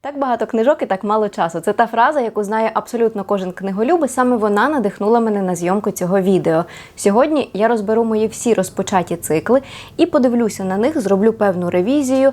Так багато книжок і так мало часу. Це та фраза, яку знає абсолютно кожен книголюб, і саме вона надихнула мене на зйомку цього відео. Сьогодні я розберу мої всі розпочаті цикли і подивлюся на них, зроблю певну ревізію.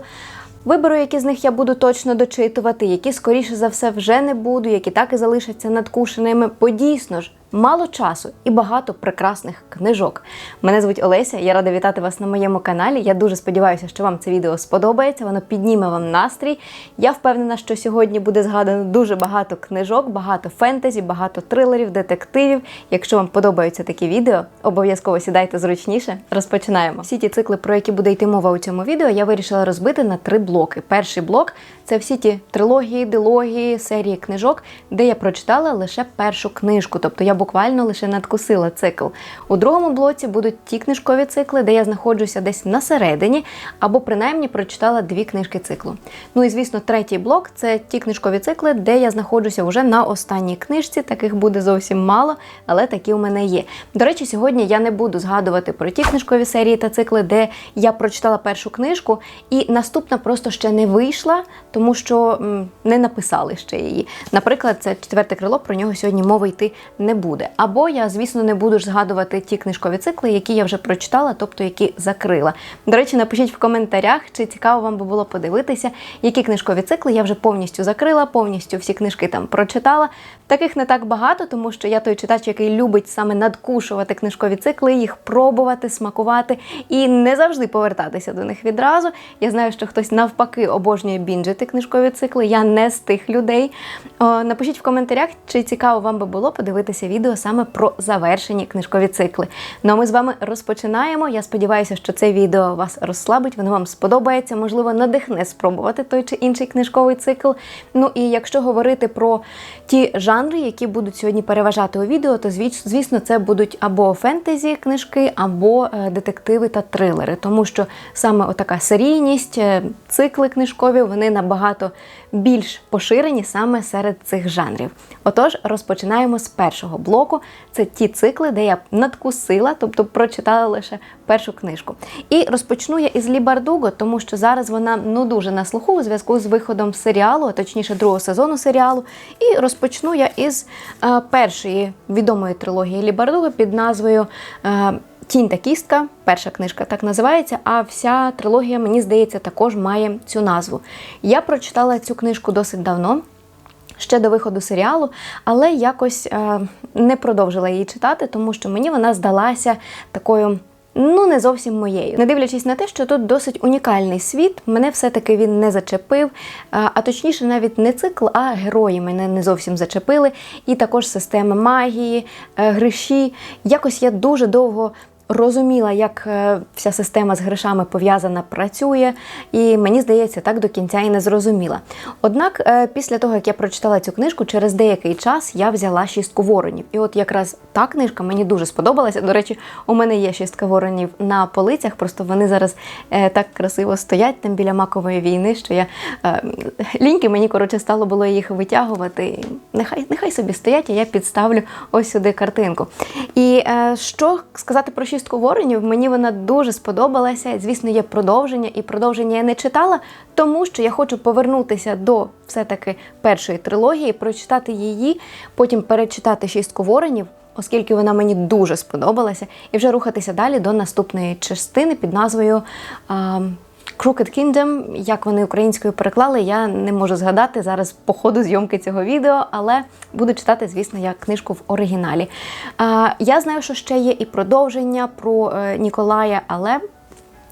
Виберу, які з них я буду точно дочитувати, які, скоріше за все, вже не буду, які так і залишаться надкушеними, бо дійсно ж мало часу і багато прекрасних книжок. Мене звуть Олеся, я рада вітати вас на моєму каналі. Я дуже сподіваюся, що вам це відео сподобається, воно підніме вам настрій. Я впевнена, що сьогодні буде згадано дуже багато книжок, багато фентезі, багато трилерів, детективів. Якщо вам подобаються такі відео, обов'язково сідайте зручніше. Розпочинаємо. Всі ті цикли, про які буде йти мова у цьому відео, я вирішила розбити на три блоки. Перший блок це всі ті трилогії, дилогії, серії книжок, де я прочитала лише першу книжку, тобто я буквально лише надкусила цикл. У другому блоці будуть ті книжкові цикли, де я знаходжуся десь на середині, або принаймні прочитала дві книжки циклу. Ну і звісно, третій блок це ті книжкові цикли, де я знаходжуся вже на останній книжці. Таких буде зовсім мало, але такі у мене є. До речі, сьогодні я не буду згадувати про ті книжкові серії та цикли, де я прочитала першу книжку, і наступна просто ще не вийшла, тому що м, не написали ще її. Наприклад, це четверте крило, про нього сьогодні мови йти не буде. Або я, звісно, не буду ж згадувати ті книжкові цикли, які я вже прочитала, тобто які закрила. До речі, напишіть в коментарях, чи цікаво вам би було подивитися, які книжкові цикли я вже повністю закрила, повністю всі книжки там прочитала. Таких не так багато, тому що я той читач, який любить саме надкушувати книжкові цикли, їх пробувати, смакувати і не завжди повертатися до них відразу. Я знаю, що хтось навпаки обожнює бінджити книжкові цикли. Я не з тих людей. О, напишіть в коментарях, чи цікаво вам би було подивитися відео саме про завершені книжкові цикли. Ну а ми з вами розпочинаємо. Я сподіваюся, що це відео вас розслабить, воно вам сподобається, можливо, надихне спробувати той чи інший книжковий цикл. Ну і якщо говорити про ті жанри, які будуть сьогодні переважати у відео, то звіс- звісно, це будуть або фентезі книжки, або е, детективи та трилери, тому що саме отака серійність, е, цикли книжкові, вони набагато більш поширені саме серед цих жанрів. Отож, розпочинаємо з першого блоку. Це ті цикли, де я надкусила, тобто прочитала лише першу книжку. І розпочну я із Лі Бардуго, тому що зараз вона ну дуже на слуху у зв'язку з виходом серіалу, а точніше другого сезону серіалу. І розпочну я із е, першої відомої трилогії Лі Бардуго під назвою. Е, Тінь та кістка, перша книжка так називається, а вся трилогія, мені здається, також має цю назву. Я прочитала цю книжку досить давно. Ще до виходу серіалу, але якось е, не продовжила її читати, тому що мені вона здалася такою. Ну, не зовсім моєю. Не дивлячись на те, що тут досить унікальний світ, мене все-таки він не зачепив. А, а точніше, навіть не цикл, а герої мене не зовсім зачепили. І також система магії, е, гриші. Якось я дуже довго розуміла, як е, вся система з грошами пов'язана працює, і мені здається, так до кінця і не зрозуміла. Однак, е, після того, як я прочитала цю книжку, через деякий час я взяла шістку воронів. І от якраз та книжка мені дуже сподобалася. До речі, у мене є шістка воронів на полицях, просто вони зараз е, так красиво стоять там біля макової війни, що я ліньки мені коротше стало було їх витягувати. Нехай нехай собі стоять, а я підставлю ось сюди картинку. І що сказати про шістку воронів? Мені вона дуже сподобалася. Звісно, є продовження, і продовження я не читала, тому що я хочу повернутися до все-таки першої трилогії, прочитати її, потім перечитати шістку воронів. Оскільки вона мені дуже сподобалася, і вже рухатися далі до наступної частини під назвою Crooked Kingdom. Як вони українською переклали, я не можу згадати зараз по ходу зйомки цього відео, але буду читати, звісно, як книжку в оригіналі. Я знаю, що ще є і продовження про е, Ніколая, але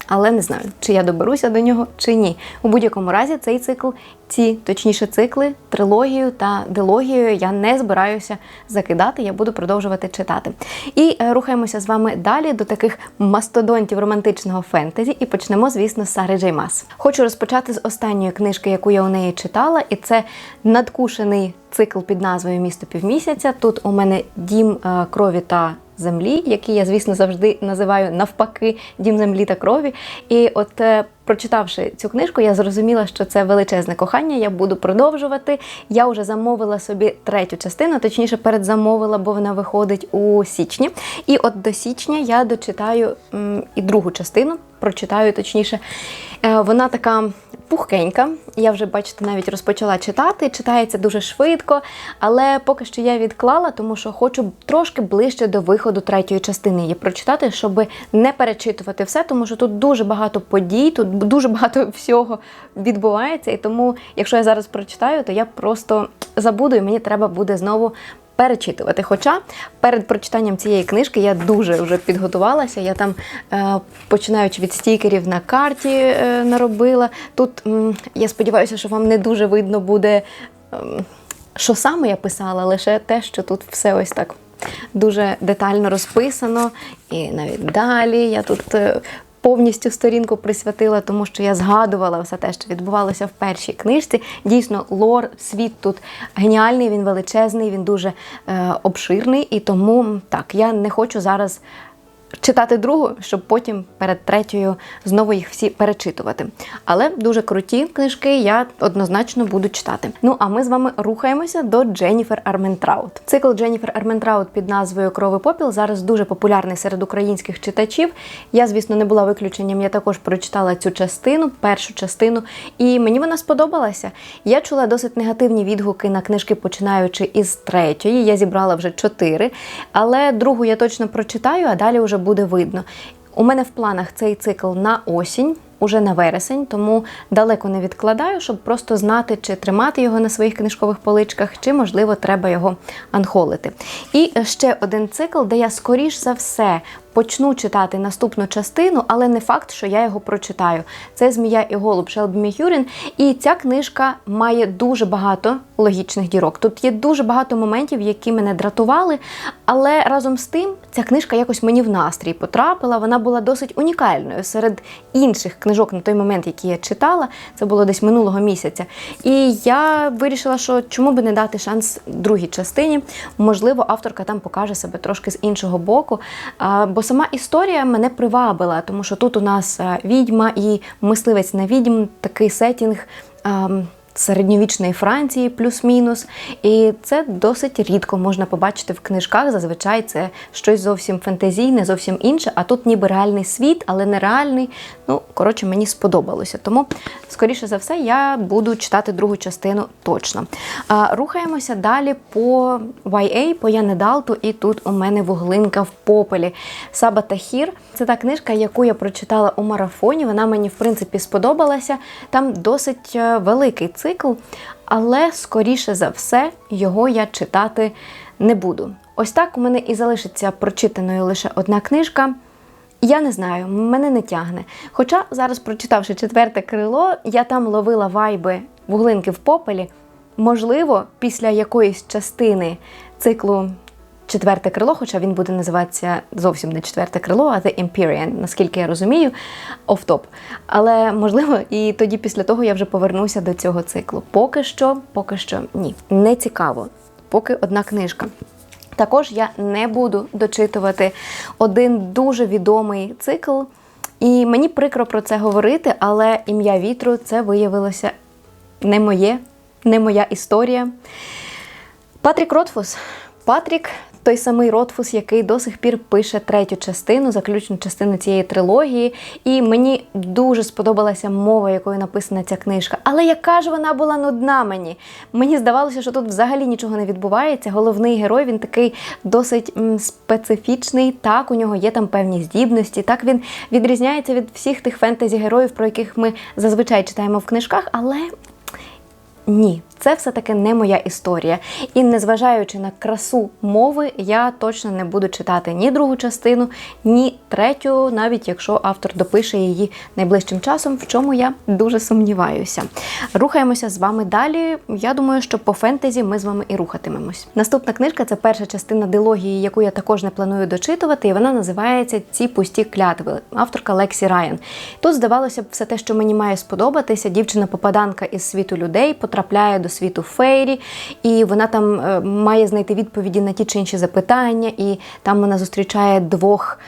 але не знаю, чи я доберуся до нього, чи ні. У будь-якому разі цей цикл, ці точніше цикли, трилогію та дилогію я не збираюся закидати, я буду продовжувати читати. І е, рухаємося з вами далі до таких мастодонтів романтичного фентезі. І почнемо, звісно, з Сари Джеймас. Хочу розпочати з останньої книжки, яку я у неї читала, і це надкушений цикл під назвою Місто півмісяця. Тут у мене дім е, крові та землі, який я, звісно, завжди називаю навпаки дім землі та крові. І от е, Прочитавши цю книжку, я зрозуміла, що це величезне кохання. Я буду продовжувати. Я вже замовила собі третю частину, точніше, передзамовила, бо вона виходить у січні. І от до січня я дочитаю і другу частину, прочитаю точніше. Е, Вона така пухкенька. Я вже, бачите, навіть розпочала читати. Читається дуже швидко, але поки що я відклала, тому що хочу трошки ближче до виходу третьої частини її прочитати, щоб не перечитувати все, тому що тут дуже багато подій, тут дуже багато всього відбувається. І тому, якщо я зараз прочитаю, то я просто забуду, і мені треба буде знову. Перечитувати. Хоча перед прочитанням цієї книжки я дуже вже підготувалася. Я там, е, починаючи від стікерів на карті, е, наробила. Тут я сподіваюся, що вам не дуже видно буде, ем, що саме я писала, лише те, що тут все ось так дуже детально розписано. І навіть далі я тут. Повністю сторінку присвятила, тому що я згадувала все те, що відбувалося в першій книжці. Дійсно, лор, світ тут геніальний, він величезний, він дуже е, обширний. І тому так, я не хочу зараз читати другу, щоб потім перед третьою знову їх всі перечитувати. Але дуже круті книжки я однозначно буду читати. Ну а ми з вами рухаємося до Дженніфер Арментраут. Цикл Дженніфер Арментраут під назвою Крови попіл зараз дуже популярний серед українських читачів. Я, звісно, не була виключенням. Я також прочитала цю частину, першу частину, і мені вона сподобалася. Я чула досить негативні відгуки на книжки, починаючи із третьої. Я зібрала вже чотири, але другу я точно прочитаю, а далі вже буде видно. У мене в планах цей цикл на осінь. Уже на вересень, тому далеко не відкладаю, щоб просто знати, чи тримати його на своїх книжкових поличках, чи, можливо, треба його анхолити. І ще один цикл, де я скоріш за все почну читати наступну частину, але не факт, що я його прочитаю. Це Змія і голуб Шелбі Міхюрін. І ця книжка має дуже багато логічних дірок. Тут є дуже багато моментів, які мене дратували, але разом з тим ця книжка якось мені в настрій потрапила. Вона була досить унікальною серед інших книжок на той момент, які я читала. Це було десь минулого місяця. І я вирішила, що чому би не дати шанс другій частині. Можливо, авторка там покаже себе трошки з іншого боку. Бо сама історія мене привабила, тому що тут у нас відьма і мисливець на відьм, такий сетінг. Середньовічної Франції, плюс-мінус, і це досить рідко можна побачити в книжках. Зазвичай це щось зовсім фентезійне, зовсім інше. А тут ніби реальний світ, але не реальний. Ну, коротше, мені сподобалося. Тому, скоріше за все, я буду читати другу частину точно. А, Рухаємося далі по YA, по Яне Далту, і тут у мене вуглинка в попелі. Саба Тахір. Це та книжка, яку я прочитала у марафоні. Вона мені, в принципі, сподобалася. Там досить е, великий але, скоріше за все, його я читати не буду. Ось так у мене і залишиться прочитаною лише одна книжка. Я не знаю, мене не тягне. Хоча зараз, прочитавши четверте крило, я там ловила вайби вуглинки в попелі. Можливо, після якоїсь частини циклу четверте крило, хоча він буде називатися зовсім не четверте крило, а The Empyrean, наскільки я розумію, офтоп. Але можливо, і тоді після того я вже повернуся до цього циклу. Поки що, поки що ні, не цікаво. Поки одна книжка. Також я не буду дочитувати один дуже відомий цикл. І мені прикро про це говорити, але ім'я вітру це виявилося не моє, не моя історія. Патрік Ротфус. Патрік той самий Ротфус, який до сих пір пише третю частину, заключну частину цієї трилогії. І мені дуже сподобалася мова, якою написана ця книжка. Але яка ж вона була нудна мені? Мені здавалося, що тут взагалі нічого не відбувається. Головний герой він такий досить специфічний. Так, у нього є там певні здібності. Так він відрізняється від всіх тих фентезі-героїв, про яких ми зазвичай читаємо в книжках, але. Ні, це все-таки не моя історія. І незважаючи на красу мови, я точно не буду читати ні другу частину, ні третю, навіть якщо автор допише її найближчим часом, в чому я дуже сумніваюся. Рухаємося з вами далі. Я думаю, що по фентезі ми з вами і рухатимемось. Наступна книжка це перша частина дилогії, яку я також не планую дочитувати, і вона називається Ці пусті клятви. Авторка Лексі Райан. Тут здавалося б, все те, що мені має сподобатися, дівчина-попаданка із світу людей потрапляє до світу фейрі, і вона там е, має знайти відповіді на ті чи інші запитання. І там вона зустрічає двох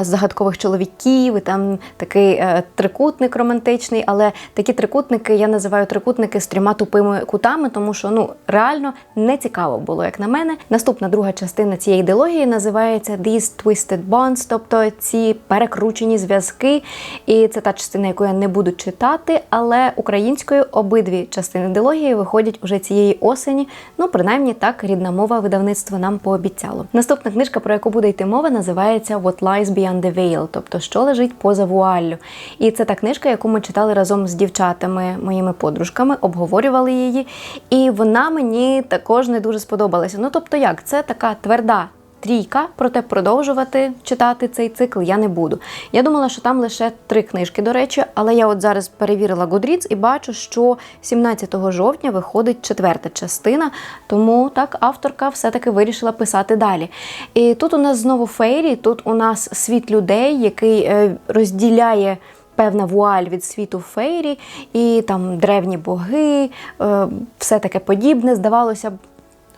загадкових чоловіків. і Там такий е, трикутник романтичний, але такі трикутники я називаю трикутники з трьома тупими кутами, тому що ну реально не цікаво було, як на мене. Наступна друга частина цієї ідеології називається These Twisted Bonds, тобто ці перекручені зв'язки. І це та частина, яку я не буду читати, але українською обидві частини ідеології виходять уже цієї осені. Ну, принаймні так рідна видавництво нам пообіцяло. Наступна книжка, про яку буде йти мова, називається What Lies Beyond the Veil, тобто що лежить поза вуаллю. І це та книжка, яку ми читали разом з дівчатами, моїми подружками, обговорювали її. І вона мені також не дуже сподобалася. Ну тобто, як це така тверда. Трійка, проте продовжувати читати цей цикл я не буду. Я думала, що там лише три книжки, до речі, але я от зараз перевірила Goodreads і бачу, що 17 жовтня виходить четверта частина, тому так авторка все-таки вирішила писати далі. І тут у нас знову фейрі, тут у нас світ людей, який е, розділяє. Певна вуаль від світу фейрі, і там древні боги, е, все таке подібне. Здавалося б,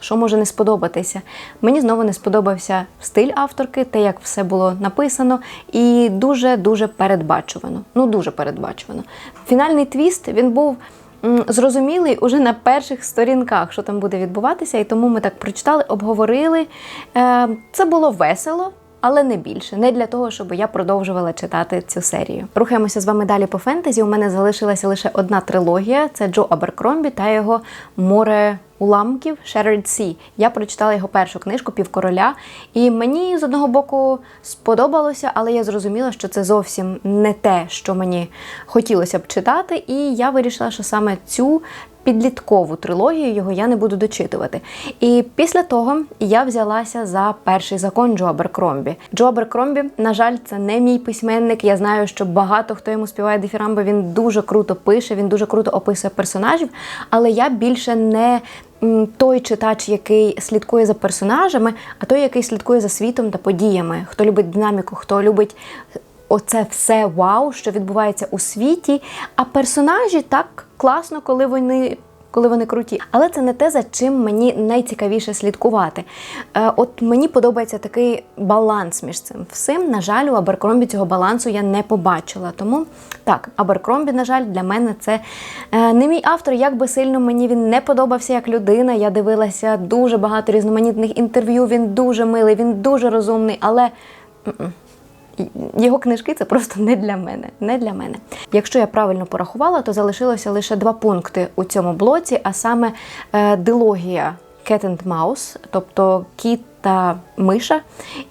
що може не сподобатися? Мені знову не сподобався стиль авторки, те, як все було написано, і дуже-дуже передбачувано. Ну, дуже передбачувано. Фінальний твіст він був зрозумілий уже на перших сторінках, що там буде відбуватися, і тому ми так прочитали, обговорили. Е, Це було весело. Але не більше, не для того, щоб я продовжувала читати цю серію. Рухаємося з вами далі по фентезі. У мене залишилася лише одна трилогія: це Джо Аберкромбі та його море уламків Shattered Sea. Я прочитала його першу книжку Півкороля, і мені з одного боку сподобалося, але я зрозуміла, що це зовсім не те, що мені хотілося б читати, і я вирішила, що саме цю. Підліткову трилогію його я не буду дочитувати. І після того я взялася за перший закон Джо Аберкромбі. Джо Аберкромбі, на жаль, це не мій письменник. Я знаю, що багато хто йому співає дифірамби. Він дуже круто пише, він дуже круто описує персонажів, але я більше не той читач, який слідкує за персонажами, а той, який слідкує за світом та подіями. Хто любить динаміку, хто любить оце все вау, що відбувається у світі. А персонажі так класно, коли вони. Коли вони круті, але це не те, за чим мені найцікавіше слідкувати. Е, от мені подобається такий баланс між цим всім. На жаль, у Аберкромбі цього балансу я не побачила. Тому так, Аберкромбі, на жаль, для мене це е, не мій автор. Як би сильно мені він не подобався як людина. Я дивилася дуже багато різноманітних інтерв'ю. Він дуже милий, він дуже розумний, але. Його книжки це просто не для мене. Не для мене. Якщо я правильно порахувала, то залишилося лише два пункти у цьому блоці, а саме е, дилогія Cat and Mouse, тобто кіт та миша.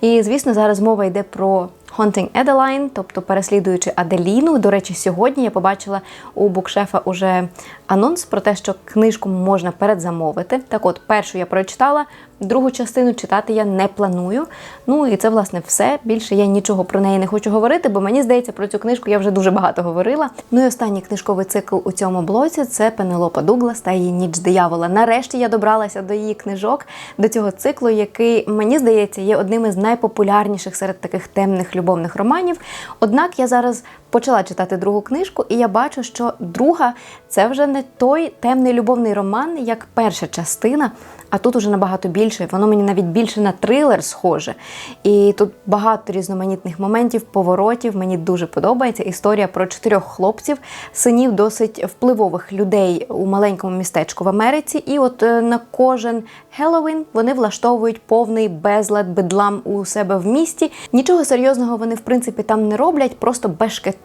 І, звісно, зараз мова йде про Haunting Adeline, тобто переслідуючи Аделіну. До речі, сьогодні я побачила у букшефа уже анонс про те, що книжку можна передзамовити. Так от, першу я прочитала, другу частину читати я не планую. Ну і це, власне, все. Більше я нічого про неї не хочу говорити, бо мені здається, про цю книжку я вже дуже багато говорила. Ну і останній книжковий цикл у цьому блоці це Пенелопа Дуглас та її ніч диявола. Нарешті я добралася до її книжок, до цього циклу, який, мені здається, є одним із найпопулярніших серед таких темних любовних романів. Однак я зараз почала читати другу книжку, і я бачу, що друга це вже не той темний любовний роман, як перша частина. А тут уже набагато більше. Воно мені навіть більше на трилер схоже. І тут багато різноманітних моментів, поворотів. Мені дуже подобається. Історія про чотирьох хлопців, синів досить впливових людей у маленькому містечку в Америці. І от е, на кожен Хеллоуін вони влаштовують повний безлад, бедлам у себе в місті. Нічого серйозного вони, в принципі, там не роблять, просто бешкетують,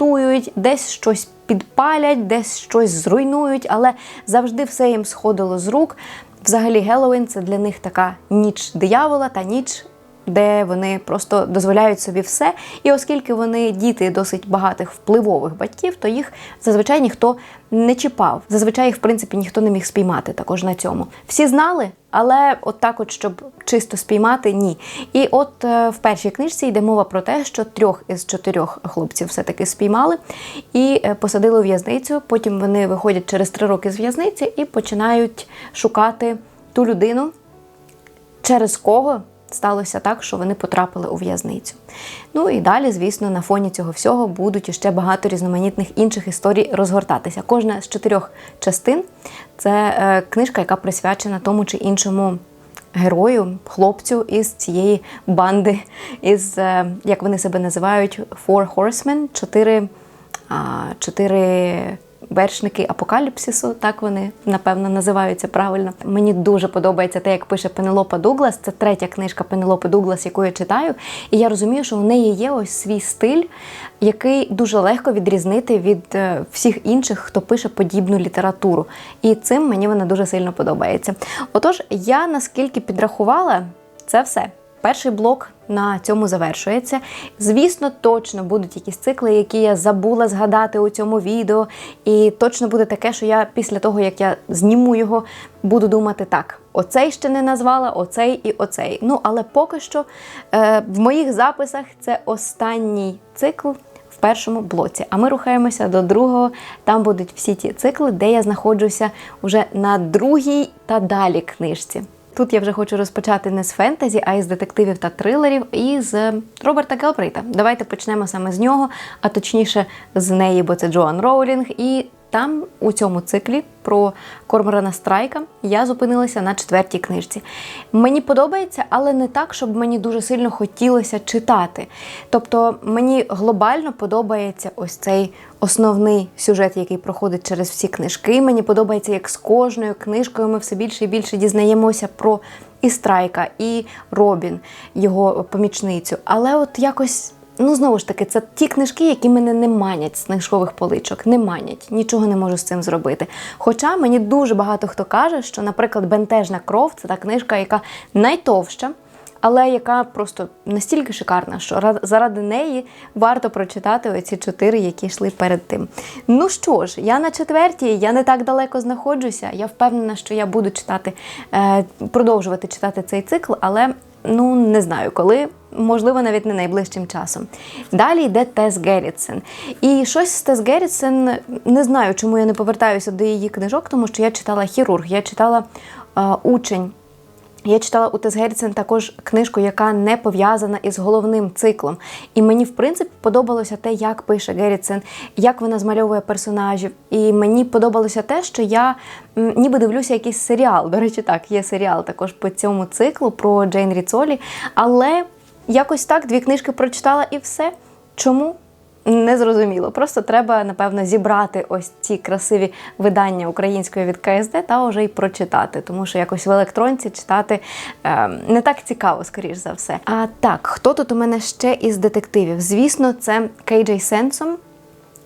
десь щось підпалять, десь щось зруйнують, але завжди все їм сходило з рук. Взагалі, Геловін це для них така ніч диявола та ніч. Де вони просто дозволяють собі все, і оскільки вони діти досить багатих впливових батьків, то їх зазвичай ніхто не чіпав. Зазвичай їх, в принципі, ніхто не міг спіймати також на цьому. Всі знали, але от так, от, щоб чисто спіймати, ні. І от е, в першій книжці йде мова про те, що трьох із чотирьох хлопців все-таки спіймали і е, посадили у в'язницю. Потім вони виходять через три роки з в'язниці і починають шукати ту людину, через кого сталося так, що вони потрапили у в'язницю. Ну і далі, звісно, на фоні цього всього будуть іще багато різноманітних інших історій розгортатися. Кожна з чотирьох частин це е, книжка, яка присвячена тому чи іншому герою, хлопцю із цієї банди, із, е, як вони себе називають, Four Horsemen, чотири, чотири вершники апокаліпсису, так вони напевно називаються правильно. Мені дуже подобається те, як пише Пенелопа Дуглас. Це третя книжка Пенелопи Дуглас, яку я читаю. І я розумію, що у неї є ось свій стиль, який дуже легко відрізнити від е, всіх інших, хто пише подібну літературу. І цим мені вона дуже сильно подобається. Отож, я наскільки підрахувала, це все. Перший блок на цьому завершується. Звісно, точно будуть якісь цикли, які я забула згадати у цьому відео. І точно буде таке, що я після того, як я зніму його, буду думати так: оцей ще не назвала, оцей і оцей. Ну, але поки що е, в моїх записах це останній цикл. В першому блоці, а ми рухаємося до другого. Там будуть всі ті цикли, де я знаходжуся вже на другій та далі книжці. Тут я вже хочу розпочати не з фентезі, а із детективів та трилерів і з Роберта Гелбрейта. Давайте почнемо саме з нього, а точніше з неї, бо це Джоан Роулінг. І там у цьому циклі про Корморана Страйка я зупинилася на четвертій книжці. Мені подобається, але не так, щоб мені дуже сильно хотілося читати. Тобто мені глобально подобається ось цей основний сюжет, який проходить через всі книжки. Мені подобається, як з кожною книжкою ми все більше і більше дізнаємося про і Страйка, і Робін, його помічницю. Але от якось. Ну, знову ж таки, це ті книжки, які мене не манять з книжкових поличок, не манять, нічого не можу з цим зробити. Хоча мені дуже багато хто каже, що, наприклад, Бентежна кров це та книжка, яка найтовща, але яка просто настільки шикарна, що заради неї варто прочитати оці чотири, які йшли перед тим. Ну що ж, я на четвертій, я не так далеко знаходжуся. Я впевнена, що я буду читати, е, продовжувати читати цей цикл, але ну не знаю коли. Можливо, навіть не найближчим часом. Далі йде Тес Геррітсен. І щось з Тес Геррітсен, не знаю, чому я не повертаюся до її книжок, тому що я читала хірург, я читала е, учень. Я читала у Тес Геррітсен також книжку, яка не пов'язана із головним циклом. І мені, в принципі, подобалося те, як пише Геррітсен, як вона змальовує персонажів. І мені подобалося те, що я ніби дивлюся якийсь серіал. До речі, так, є серіал також по цьому циклу про Джейн Ріцолі. Але якось так дві книжки прочитала і все. Чому? Не зрозуміло. Просто треба, напевно, зібрати ось ці красиві видання української від КСД та вже й прочитати, тому що якось в електронці читати е, не так цікаво, скоріш за все. А так, хто тут у мене ще із детективів? Звісно, це Кей Джей Сенсом.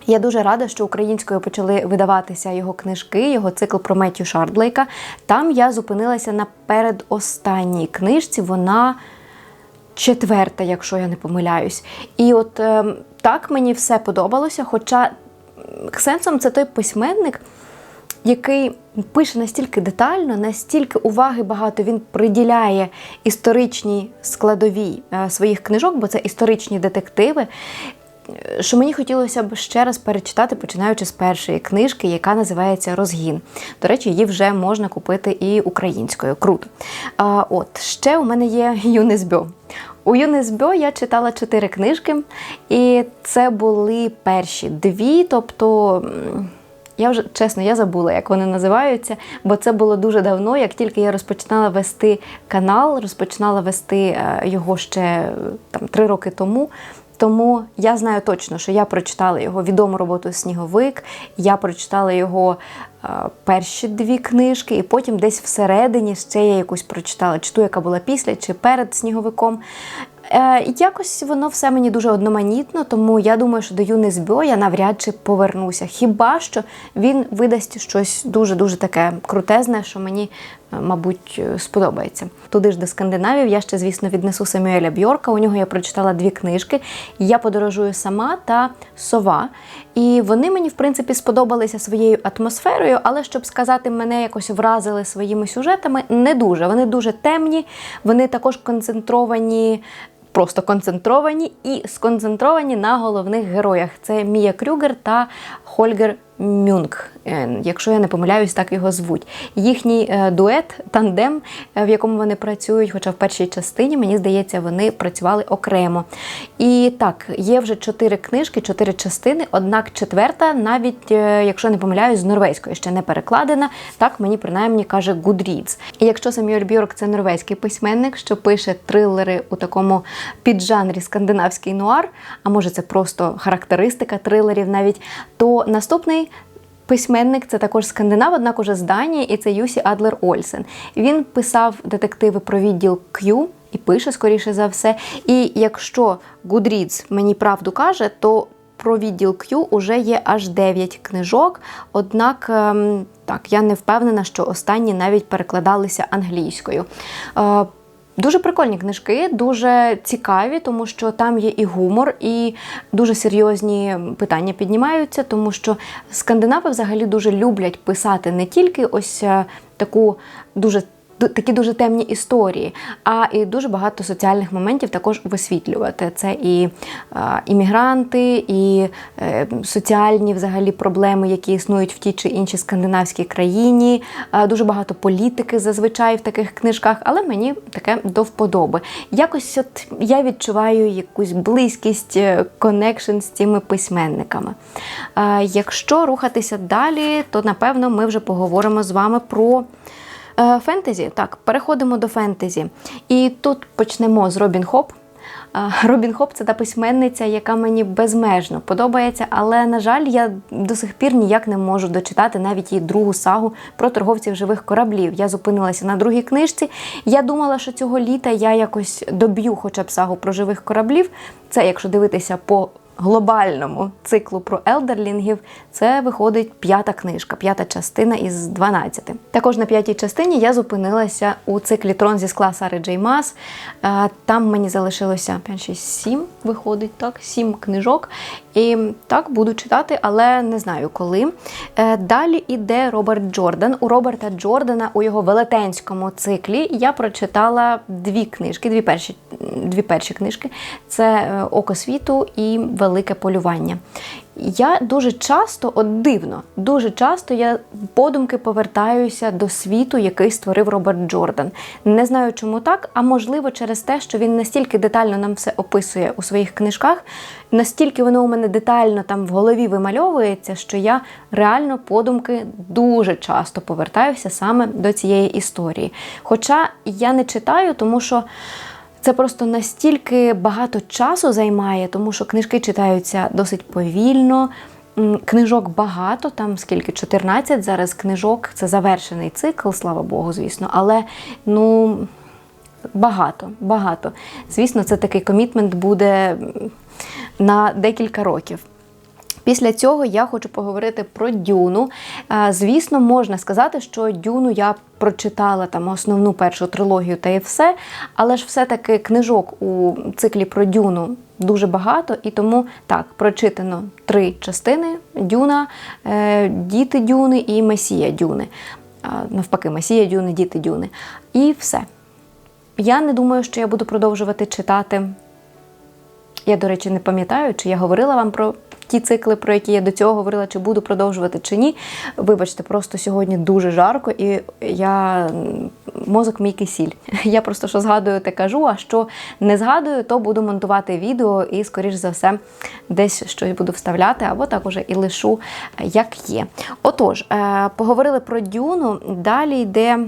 Я дуже рада, що українською почали видаватися його книжки, його цикл про Меттю Шардлейка. Там я зупинилася на передостанній книжці. Вона четверта, якщо я не помиляюсь. І от е, так мені все подобалося. Хоча Ксенсом це той письменник, який пише настільки детально, настільки уваги багато він приділяє історичній складовій е, своїх книжок, бо це історичні детективи. е, Що мені хотілося б ще раз перечитати, починаючи з першої книжки, яка називається Розгін. До речі, її вже можна купити і українською. Круто. А, от ще у мене є ЮНЕСБьо. У ЮНЕСБО я читала чотири книжки, і це були перші дві, тобто. я вже чесно, я забула, як вони називаються, бо це було дуже давно. Як тільки я розпочинала вести канал, розпочинала вести е, його ще е, там три роки тому. Тому я знаю точно, що я прочитала його відому роботу Сніговик, я прочитала його е, перші дві книжки, і потім десь всередині ще я якусь прочитала, чи ту, яка була після, чи перед сніговиком. Е, якось воно все мені дуже одноманітно, тому я думаю, що до Юни Збьо я навряд чи повернуся. Хіба що він видасть щось дуже-дуже таке крутезне, що мені, мабуть, е, сподобається. Туди ж до Скандинавів я ще, звісно, віднесу Самюеля Бьорка. У нього я прочитала дві книжки. Я подорожую сама та сова. І вони мені, в принципі, сподобалися своєю атмосферою, але щоб сказати, мене якось вразили своїми сюжетами, не дуже. Вони дуже темні, вони також концентровані. Просто концентровані і сконцентровані на головних героях. Це Мія Крюгер та Хольгер Мюнк, е, якщо я не помиляюсь, так його звуть. Їхній е, дует, тандем, е, в якому вони працюють, хоча в першій частині, мені здається, вони працювали окремо. І так, є вже чотири книжки, чотири частини, однак четверта, навіть якщо не помиляюсь, з норвезької ще не перекладена. Так мені принаймні каже Goodreads. І якщо Самюель Бьорк це норвезький письменник, що пише трилери у такому піджанрі скандинавський нуар, а може це просто характеристика трилерів навіть, то наступний. Письменник це також скандинав, однак уже з Данії, і це Юсі Адлер Ольсен. Він писав детективи про відділ Q і пише скоріше за все. І якщо Goodreads мені правду каже, то про відділ Q уже є аж 9 книжок. Однак ем, так, я не впевнена, що останні навіть перекладалися англійською. Дуже прикольні книжки, дуже цікаві, тому що там є і гумор, і дуже серйозні питання піднімаються, тому що скандинави взагалі дуже люблять писати не тільки ось е, таку дуже ду- такі дуже темні історії, а і дуже багато соціальних моментів також висвітлювати. Це і іммігранти, і е, соціальні взагалі проблеми, які існують в тій чи іншій скандинавській країні. Дуже багато політики зазвичай в таких книжках, але мені таке до вподоби. Якось от я відчуваю якусь близькість, коннекшн з цими письменниками. Якщо рухатися далі, то напевно ми вже поговоримо з вами про. Е, Фентезі, так, переходимо до фентезі. І тут почнемо з Робін Хоп. Е, Робін Хоп це та письменниця, яка мені безмежно подобається, але, на жаль, я до сих пір ніяк не можу дочитати навіть її другу сагу про торговців живих кораблів. Я зупинилася на другій книжці. Я думала, що цього літа я якось доб'ю хоча б сагу про живих кораблів. Це якщо дивитися по глобальному циклу про елдерлінгів це виходить п'ята книжка, п'ята частина із 12. Також на п'ятій частині я зупинилася у циклі Трон зі скла Сари Джей Мас. Е, Там мені залишилося 5, 6, 7, виходить, так, 7 книжок. І так буду читати, але не знаю коли. Е, Далі іде Роберт Джордан. У Роберта Джордана у його велетенському циклі я прочитала дві книжки, дві перші, дві перші книжки. Це е, Око світу і Велике полювання. Я дуже часто, от дивно, дуже часто я подумки повертаюся до світу, який створив Роберт Джордан. Не знаю, чому так, а можливо через те, що він настільки детально нам все описує у своїх книжках, настільки воно у мене детально там в голові вимальовується, що я реально подумки дуже часто повертаюся саме до цієї історії. Хоча я не читаю, тому що. Це просто настільки багато часу займає, тому що книжки читаються досить повільно. Книжок багато, там скільки 14 зараз книжок. Це завершений цикл, слава Богу, звісно. Але ну багато, багато. Звісно, це такий комітмент буде на декілька років. Після цього я хочу поговорити про Дюну. Е, Звісно, можна сказати, що Дюну я прочитала там основну першу трилогію та і все, але ж все-таки книжок у циклі про Дюну дуже багато, і тому так, прочитано три частини: Дюна, е, Діти Дюни і Месія Дюни. Навпаки, Месія Дюни, Діти Дюни. І все. Я не думаю, що я буду продовжувати читати я, до речі, не пам'ятаю, чи я говорила вам про ті цикли, про які я до цього говорила, чи буду продовжувати, чи ні. Вибачте, просто сьогодні дуже жарко, і я мозок мій кисіль. Я просто що згадую, те кажу, а що не згадую, то буду монтувати відео і, скоріш за все, десь щось буду вставляти, або так уже і лишу, як є. Отож, е, поговорили про Дюну. Далі йде.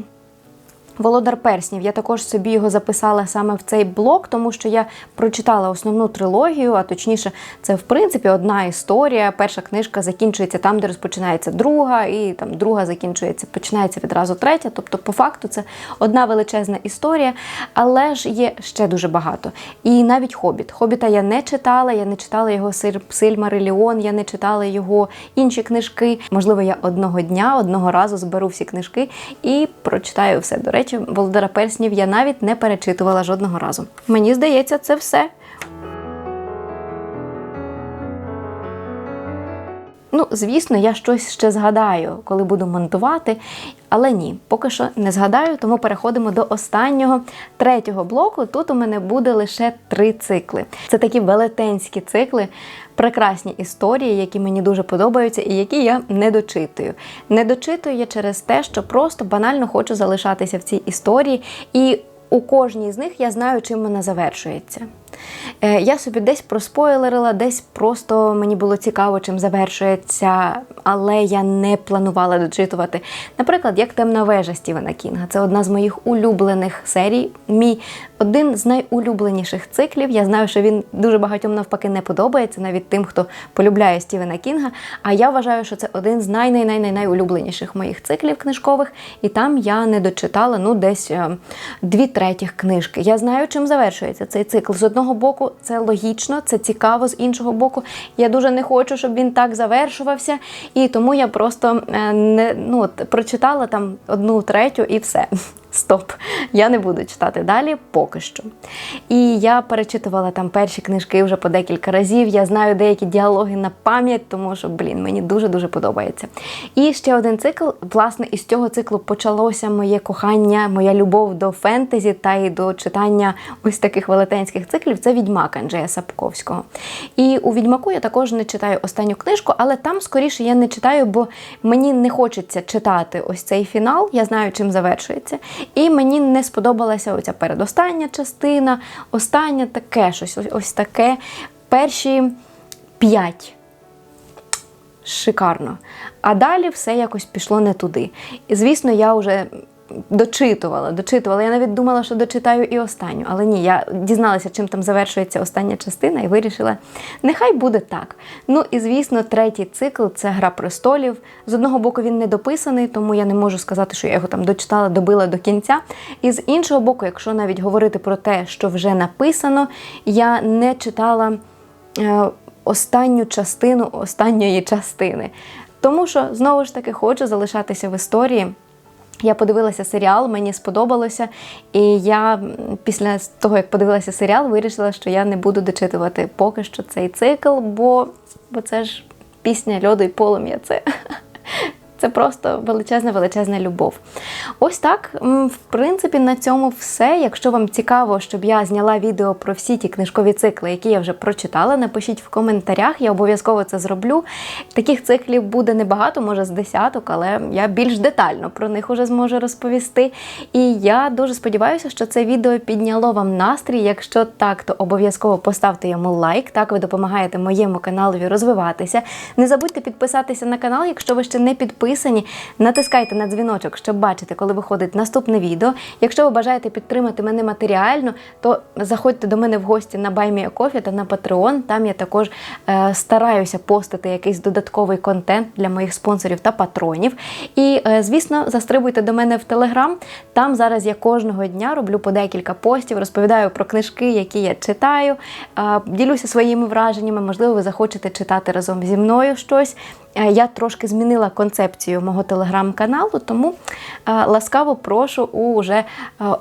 Володар перснів. Я також собі його записала саме в цей блок, тому що я прочитала основну трилогію, а точніше, це в принципі одна історія. Перша книжка закінчується там, де розпочинається друга, і там друга закінчується, починається відразу третя. Тобто, по факту, це одна величезна історія, але ж є ще дуже багато. І навіть Хобіт. Хобіта я не читала, я не читала його Сильмариліон, я не читала його інші книжки. Можливо, я одного дня, одного разу зберу всі книжки і прочитаю все. До речі, Володара Перснів я навіть не перечитувала жодного разу. Мені здається, це все. Ну, звісно, я щось ще згадаю, коли буду монтувати. Але ні, поки що не згадаю, тому переходимо до останнього третього блоку. Тут у мене буде лише три цикли. Це такі велетенські цикли, прекрасні історії, які мені дуже подобаються, і які я не дочитую. Не дочитую я через те, що просто банально хочу залишатися в цій історії, і у кожній з них я знаю, чим вона завершується. Е, Я собі десь проспойлерила, десь просто мені було цікаво, чим завершується, але я не планувала дочитувати. Наприклад, як Темна вежа Стівена Кінга. Це одна з моїх улюблених серій. Мій один з найулюбленіших циклів. Я знаю, що він дуже багатьом навпаки не подобається, навіть тим, хто полюбляє Стівена Кінга. А я вважаю, що це один з най-най-най-найулюбленіших моїх циклів книжкових. І там я не дочитала ну десь е, дві третіх книжки. Я знаю, чим завершується цей цикл. З одного боку, це логічно, це цікаво. З іншого боку, я дуже не хочу, щоб він так завершувався. І тому я просто е, не ну, прочитала там одну третю і все. Стоп, я не буду читати далі поки що. І я перечитувала там перші книжки вже по декілька разів. Я знаю деякі діалоги на пам'ять, тому що, блін, мені дуже-дуже подобається. І ще один цикл. Власне, із цього циклу почалося моє кохання, моя любов до фентезі та й до читання ось таких велетенських циклів. Це Відьмак Анджея Сапковського. І у Відьмаку я також не читаю останню книжку, але там скоріше я не читаю, бо мені не хочеться читати ось цей фінал. Я знаю, чим завершується. І мені не сподобалася оця передостання частина, остання таке щось, ось, ось таке. Перші п'ять. Шикарно. А далі все якось пішло не туди. І, звісно, я вже дочитувала, дочитувала. Я навіть думала, що дочитаю і останню. Але ні, я дізналася, чим там завершується остання частина, і вирішила, нехай буде так. Ну і звісно, третій цикл це Гра престолів. З одного боку, він не дописаний, тому я не можу сказати, що я його там дочитала, добила до кінця. І з іншого боку, якщо навіть говорити про те, що вже написано, я не читала. е, Останню частину останньої частини. Тому що знову ж таки хочу залишатися в історії. Я подивилася серіал, мені сподобалося, і я після того, як подивилася серіал, вирішила, що я не буду дочитувати поки що цей цикл, бо, бо це ж пісня льоду і полум'я. Це, це просто величезна, величезна любов. Ось так, в принципі, на цьому все. Якщо вам цікаво, щоб я зняла відео про всі ті книжкові цикли, які я вже прочитала, напишіть в коментарях, я обов'язково це зроблю. Таких циклів буде небагато, може з десяток, але я більш детально про них уже зможу розповісти. І я дуже сподіваюся, що це відео підняло вам настрій. Якщо так, то обов'язково поставте йому лайк. Так ви допомагаєте моєму каналові розвиватися. Не забудьте підписатися на канал, якщо ви ще не підписані. Натискайте на дзвіночок, щоб бачити, коли виходить наступне відео. Якщо ви бажаєте підтримати мене матеріально, то заходьте до мене в гості на BuyMeACoffee та на Patreon. Там я також е, стараюся постити якийсь додатковий контент для моїх спонсорів та патронів. І, е, звісно, застрибуйте до мене в Телеграм. Там зараз я кожного дня роблю по декілька постів, розповідаю про книжки, які я читаю, е, ділюся своїми враженнями. Можливо, ви захочете читати разом зі мною щось. Е, Я трошки змінила концепцію мого телеграм-каналу, тому е, ласкаво прошу у вже е,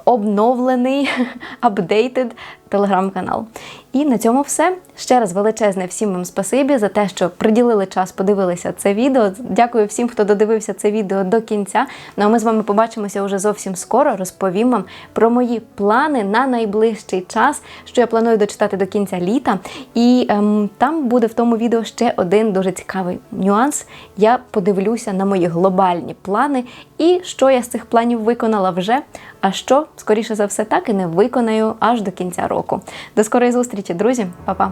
обновлений апдейтед телеграм-канал. І на цьому все. Ще раз величезне всім вам спасибі за те, що приділили час, подивилися це відео. Дякую всім, хто додивився це відео до кінця. Ну а ми з вами побачимося вже зовсім скоро. Розповім вам про мої плани на найближчий час, що я планую дочитати до кінця літа. І ем, там буде в тому відео ще один дуже цікавий нюанс. Я подивлюся на мої глобальні плани і що я з цих планів виконала вже, а що, скоріше за все, так і не виконаю аж до кінця року. До скорої зустрічі, друзі, Па-па!